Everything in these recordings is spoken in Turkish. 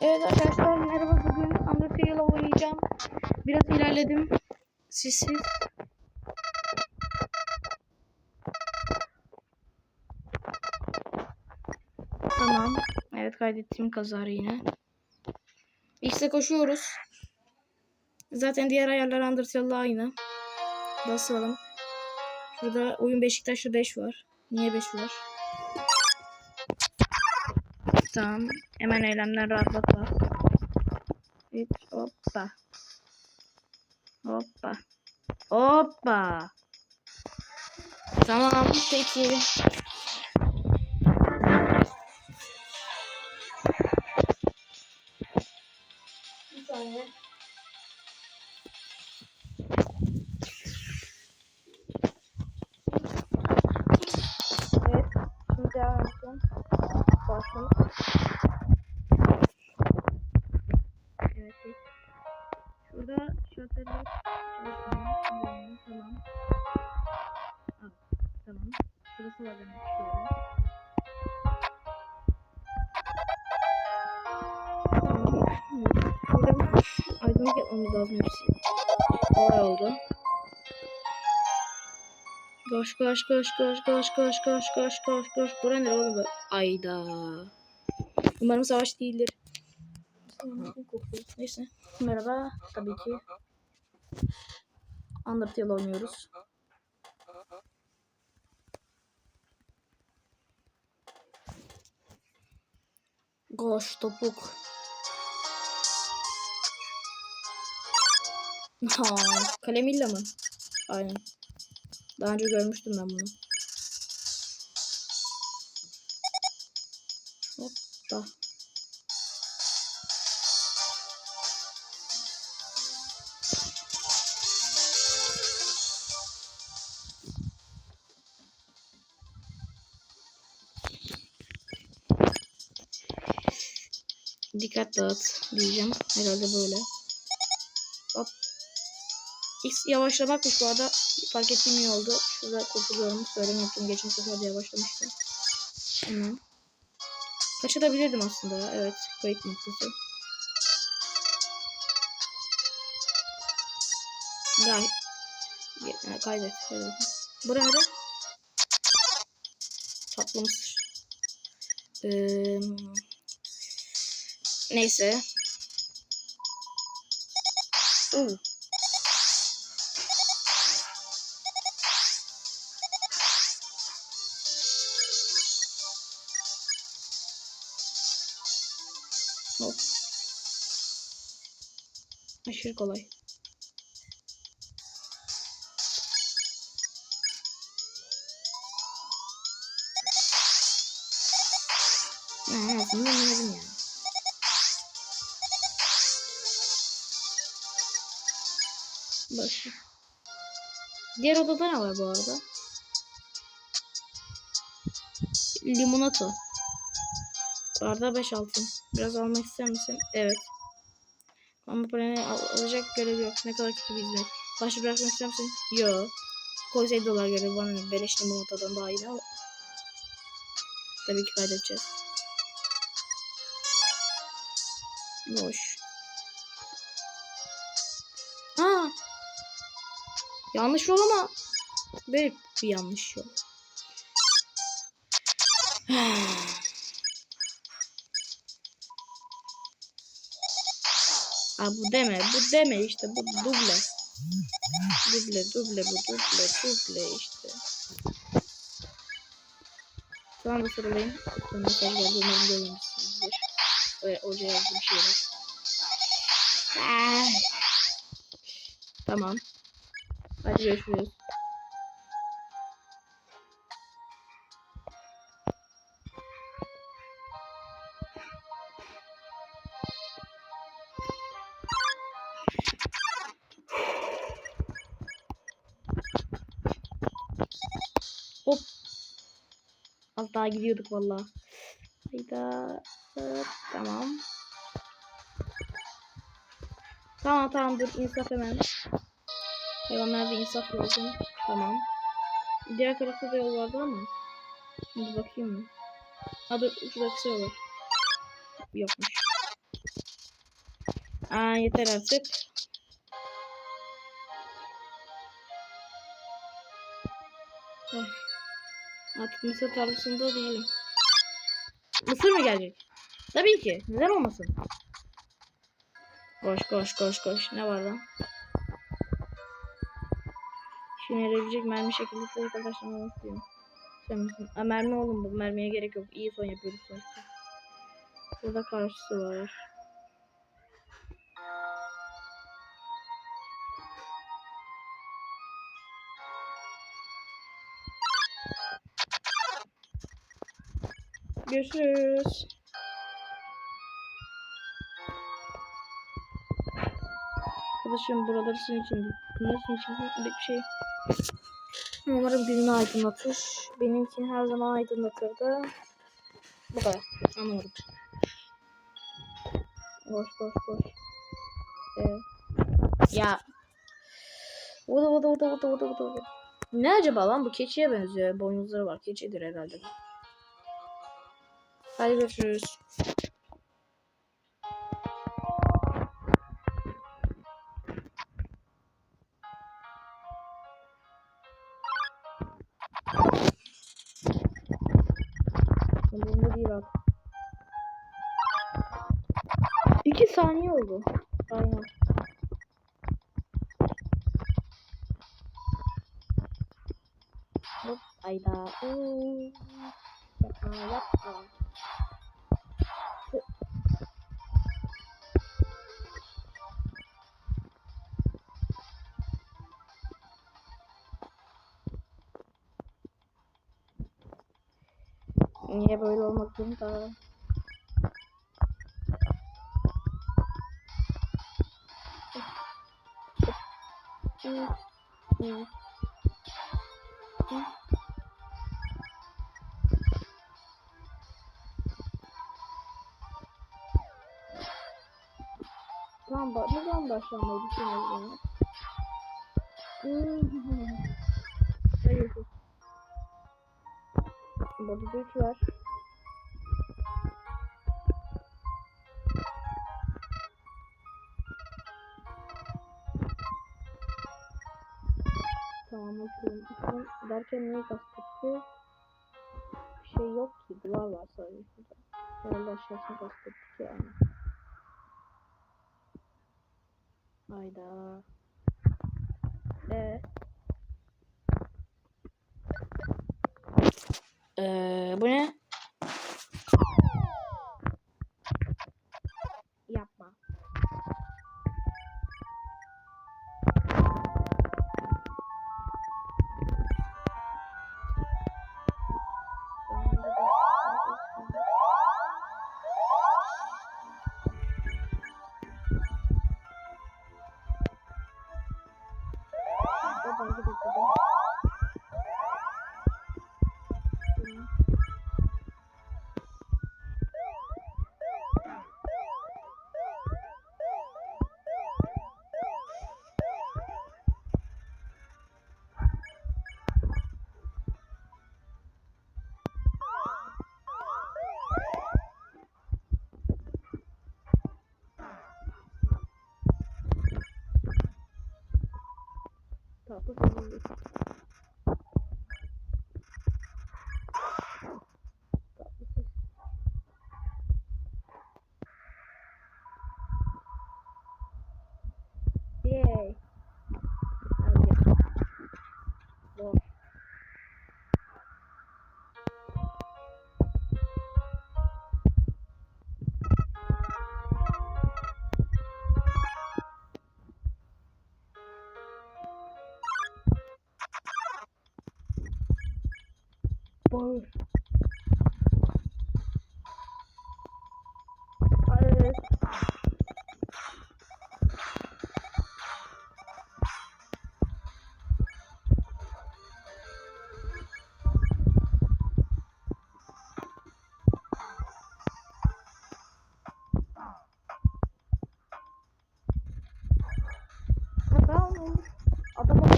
Evet arkadaşlar merhaba bugün Undertale oynayacağım. Biraz ilerledim. Siz siz. Tamam. Evet kaydettiğim kazara yine. X'e koşuyoruz. Zaten diğer ayarlar Undertale'la aynı. Basalım. Şurada oyun Beşiktaş'ta 5 var. Niye 5 var? Tamam. Hemen eylemden rahatlatma. Hoppa. Hoppa. Hoppa. Tamam. Peki. Lazım hepsi. Olay oldu. Koş koş koş koş koş koş koş koş koş koş. Bura nere oğlum? Ayda. Umarım savaş değildir. Neyse. Merhaba. Tabii ki. Undertale oynuyoruz. Koş topuk. Ha, kalemilla mı? Aynen. Daha önce görmüştüm ben bunu. Hoppa. Dikkat dağıt diyeceğim. Herhalde böyle. X yavaşlamakmış bu arada. Fark ettiğim iyi oldu. Şurada kurtuluyorum. Söyleme yaptım. Geçen sefer de yavaşlamıştım. Hemen. Kaçırabilirdim aslında ya. Evet. Kayıt noktası. Gayet. Ya, kaydet. Hadi bakalım. Bura nere? Tatlı mısır. Ee, neyse. Oo. Hop. Aşırı kolay. Ha, en azından denedim yani. Bak. Diğer odada ne var bu arada? Limonata. Bardağı 5 altın. Biraz almak ister misin? Evet. Ama parayı al alacak görevi yok. Ne kadar kötü bir hizmet. Başı bırakmak ister misin? Yo. Koysaydı dolar görevi bana ne? Beleş limonatadan daha iyi ama. Tabii ki kaydedeceğiz. Boş. Aa! Yanlış yol ama böyle bir yanlış yol. Aa bu deme, bu deme işte bu duble. Duble, duble bu duble, duble işte. Şu anda sıralayayım. Sonra mesaj geldi umarım görmemişsinizdir. Ve hoca yazdı bir şeyler. Ah. Tamam. Hadi görüşürüz. Az daha gidiyorduk valla. Hayda. Tamam. Tamam tamam dur insaf hemen. Hayvanlarda insaf lazım. Tamam. Diğer tarafta da yol vardı ama. Şimdi bakayım mı? Ha dur şurada kısa yol var. Yokmuş. Aa yeter artık. Mısır tarlasında değilim. Mısır mı gelecek? Tabii ki. Neden olmasın? Koş koş koş koş. Ne var lan? Şimdi yarayabilecek mermi şekilde sayı arkadaşlarına istiyorum. Sen? Aa, mermi oğlum bu. Mermiye gerek yok. İyi son yapıyoruz sonuçta. Burada karşısı var. Görüşürüz. Arkadaşım buraları senin için değil. Bunlar senin için bir şey. Umarım gününü aydınlatır. Benimkini her zaman aydınlatırdı. Bu kadar. Anlamadım. Boş boş boş. Ee, ya. Vudu vudu vudu vudu vudu. vudu. Ne acaba lan bu keçiye benziyor. Boynuzları var. Keçidir herhalde. Hadi görüşürüz. Umurumda değil abi. İki saniye oldu. Niye böyle olmak zorunda? Tamam bak ne zaman başlamayı düşünüyoruz bunu? Hayır. Burada da üç var. Tamam okuyayım. Uçurum derken neyi kastetti? Bir şey yok ki. Duvar var sadece şurada. Herhalde aşağısını kastettik yani. Hayda. Ee. Ee, bu ne? fark edildi.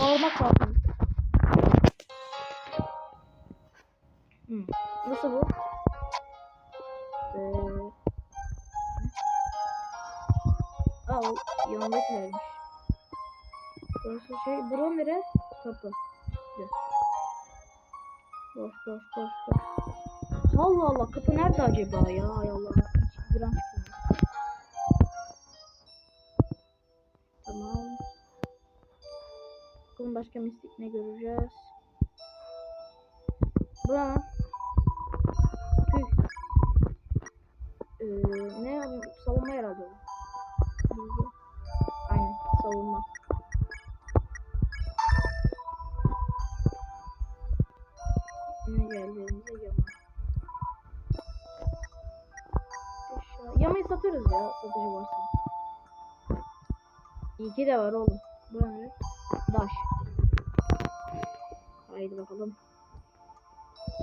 Bağırmak lazım. Hmm. Nasıl bu? Ee... Aa, o yanındakilermiş. Burası şey. Bura nere? Kapı. Boş boş boş boş. Allah Allah kapı nerede acaba ya? Hay Allah. Hiç gram fikrim başka mistik ne göreceğiz. Bu? Tüh. Ee, ne? Savunma herhalde. Bilgi. Aynen savunma. Ne geldiğimize yama. Eşya- Yamayı satarız ya satıcı varsa. İyi ki de var oğlum. Bu ne? Daş. Haydi bakalım.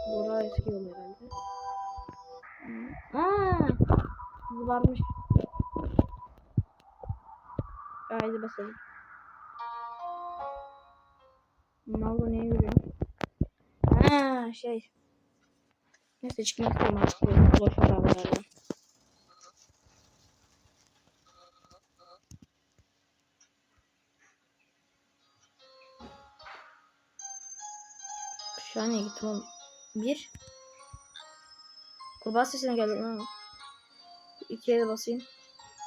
Bura eski yol herhalde. Aaa! Hızı varmış. Haydi basalım. Ne oldu neye yürüyorum? Ha şey. Neyse çıkmak bu Boş ver havalarla. Şu an gittim oğlum? Bir. Kurbağa sesine geldi. Ha. İkiye de basayım.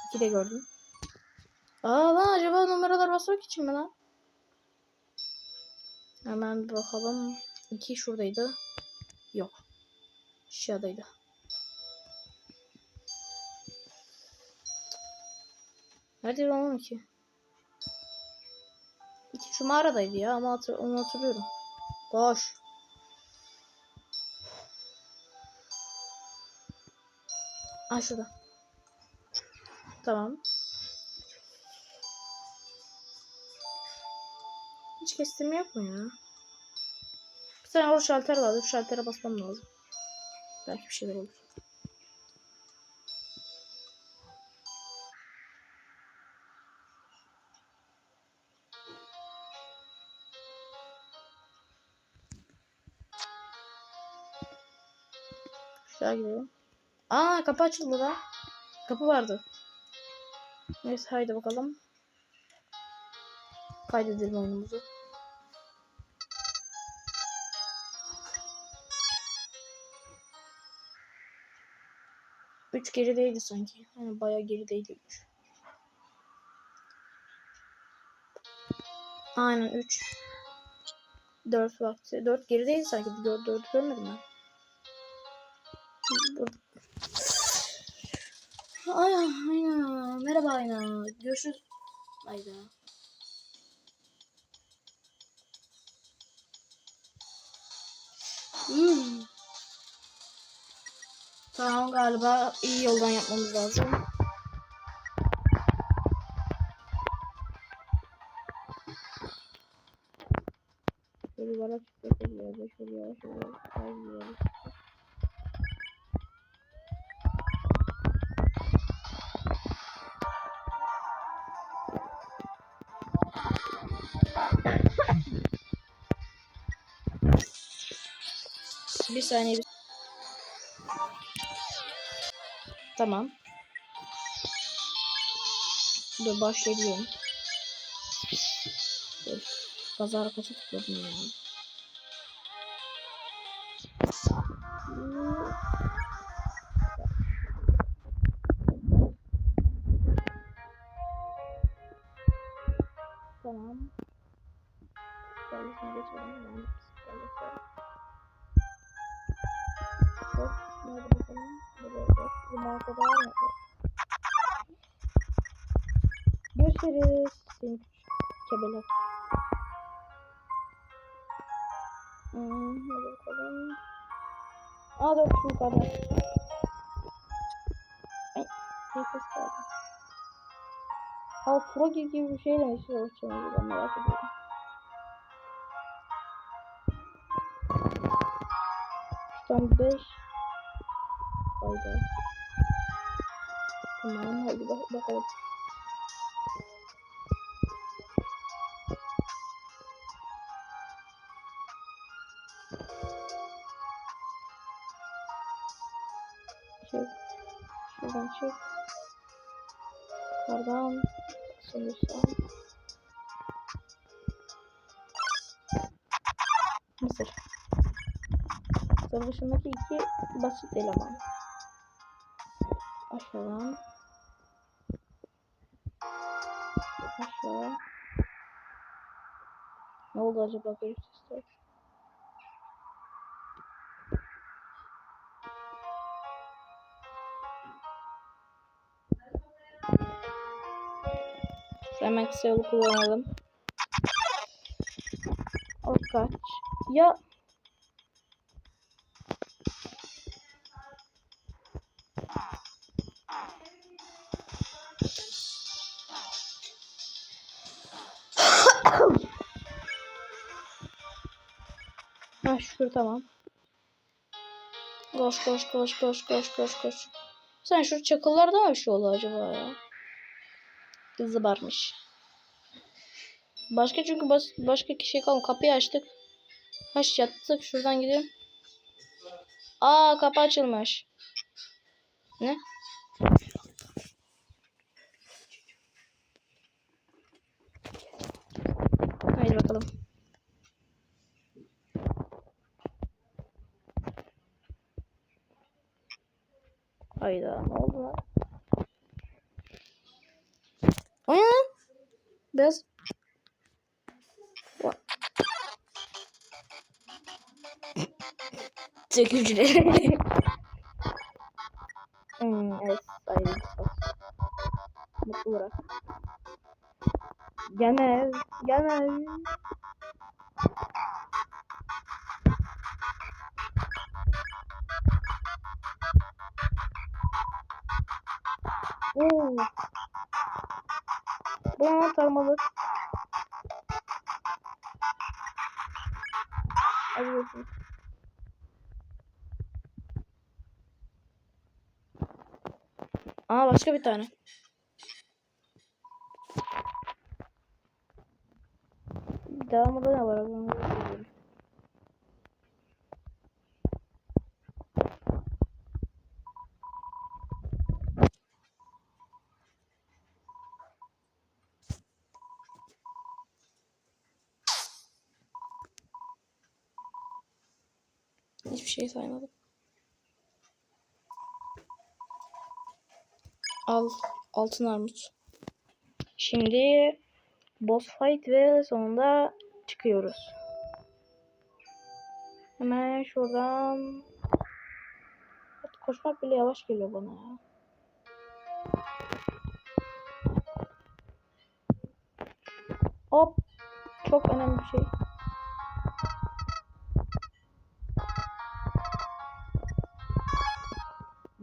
İki de gördüm. Aa lan acaba numaralar basmak için mi lan? Hemen bakalım. İki şuradaydı. Yok. Aşağıdaydı. Nerede lan ki? İki şu mağaradaydı ya ama hatır onu hatırlıyorum. Koş. Aa şurada. Tamam. Hiç kestirme yok ya? Bir tane o şalter vardı. Şu şaltere basmam lazım. Belki bir şeyler olur. Şuraya gidelim. Aa kapı açıldı da. Kapı vardı. Neyse haydi bakalım. Kaydedelim oyunumuzu. Üç gerideydi sanki. Yani bayağı gerideydi üç. Aynen üç. Dört vakti. Dört gerideydi sanki. Dört, dört görmedim ben. Ay ayna. Merhaba ayna. Görüşürüz. Ayda. Hmm. Tamam galiba iyi yoldan yapmamız lazım. Şöyle çıkacak bir yerde. Şöyle yavaş yavaş. Bir saniye. Bir... Tamam. Dur başlayalım. Pazar kaça tıkladım ya. Aa dur şu yukarıda. Ay, bir ses geldi. Ha Frogi gibi bir şeyle mi savaşacağımızı ben merak ediyorum. Şuradan 5 Hayda. Tamam hadi bak bakalım. Mısır dışındaki iki basit eleman. Aşağıdan. Aşağı. Ne oldu acaba böyle sesler? Hemen kısa yolu kullanalım. O kaç? Ya Tamam. Koş koş koş koş koş koş koş. Sen şu çakıllarda mı bir şey oldu acaba ya? Hızlı varmış. Başka çünkü bas başka kişi kalmadı. Kapıyı açtık. Haş yattık. Şuradan gidelim. Aa kapı açılmış. Ne? Haydi bakalım. Hayda ne oldu lan? O ne lan? Beyaz. Va- Tek hücre. hmm, evet sayılır. Mutlu bırak. Gene, gene. Oo. Bu ne tarmalı? Hadi bakayım. Aa başka bir tane. Devamında ne var? Onu da bilmiyorum. Hiçbir şey saymadım. Al altın armut. Şimdi boss fight ve sonunda çıkıyoruz. Hemen şuradan koşmak bile yavaş geliyor bana ya.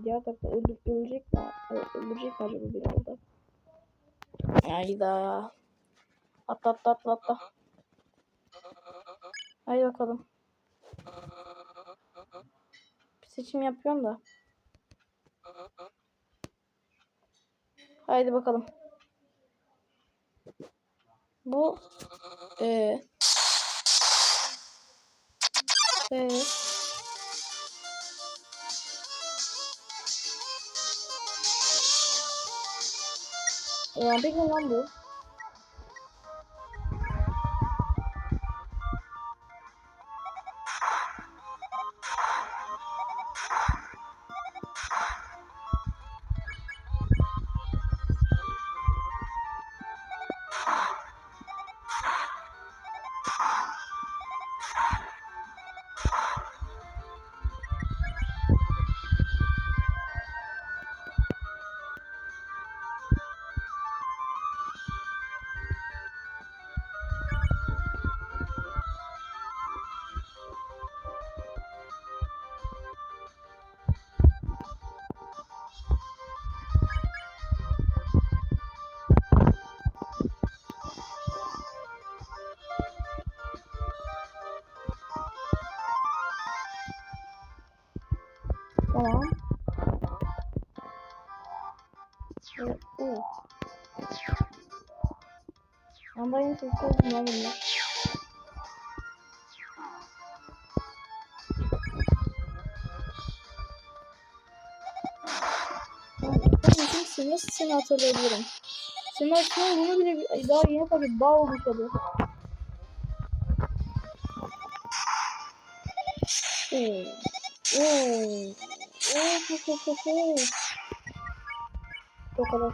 Diğer tarafta öldür, ölecek mi? Öldürecek mi acaba bir orada? Hayda. Atla atla atla atla. Haydi bakalım. Bir seçim yapıyorum da. Haydi bakalım. Bu ee, ee, mi lan bu? Tamam. Evet. Ben bayağı sesli dinledim ya. Sınır seni hatırlayabilirim. Senin aslında bunu bile daha yeni tabii bağ oluşuyordu. Oo. Hmm. Oo. Hmm. Ho, ho, ho, ho. Çok kadar.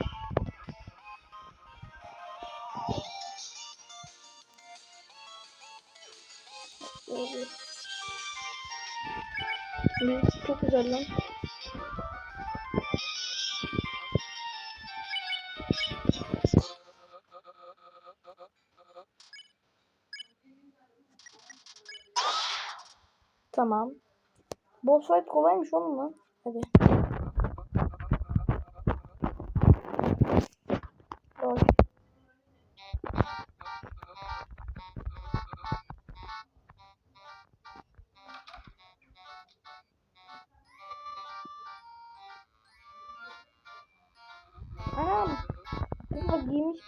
Evet. Çok güzel lan. Tamam. Boss fight kolaymış oğlum lan.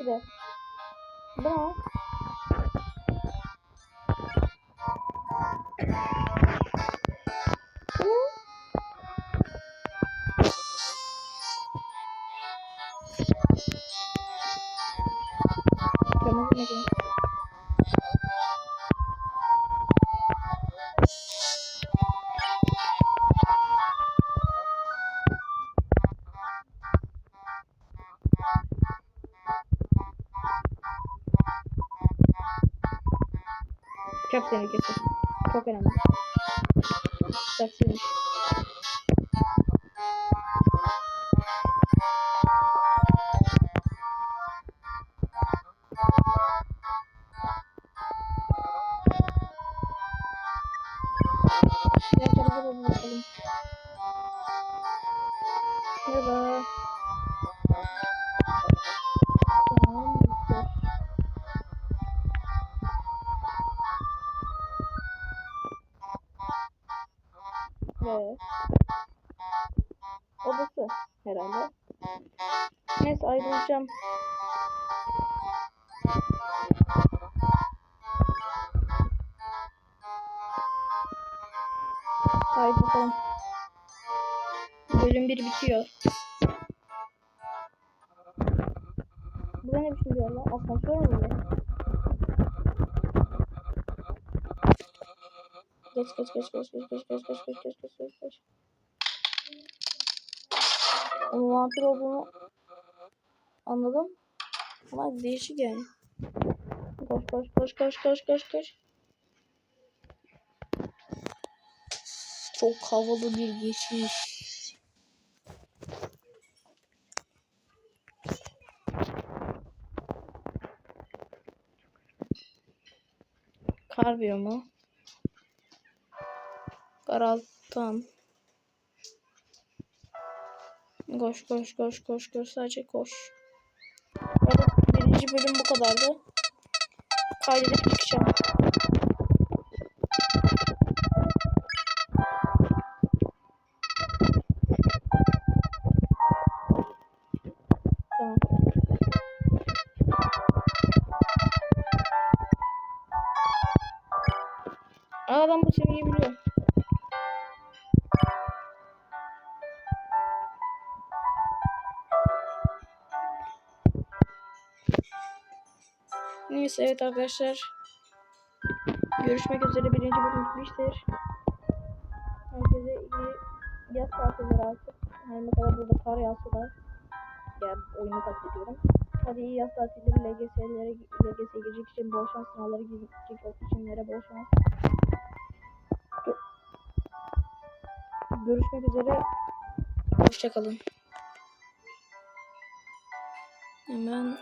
bir de. Bırak. Geç geç geç geç geç geç geç geç geç geç geç geç. Onun vampir olduğunu anladım. Ama değişik yani. Koş koş koş koş koş koş koş. Çok havalı bir geçiş. Kar biyomu. Karaltan. Koş koş koş koş koş sadece koş. Evet, birinci bölüm bu kadardı. Kaydedip çıkacağım. Aa, bu seviyeyi biliyor. Neyse evet arkadaşlar. Görüşmek üzere birinci bölüm bitmiştir. Herkese iyi yaz tatilleri artık. Her ne kadar burada kar yağsa da yani oyunu kastediyorum. Hadi iyi yaz tatilleri LGS'lere LGS'ye girecek için bol şans sınavlara girecek içinlere bol şans. Gö- Görüşmek üzere. Hoşçakalın. Hemen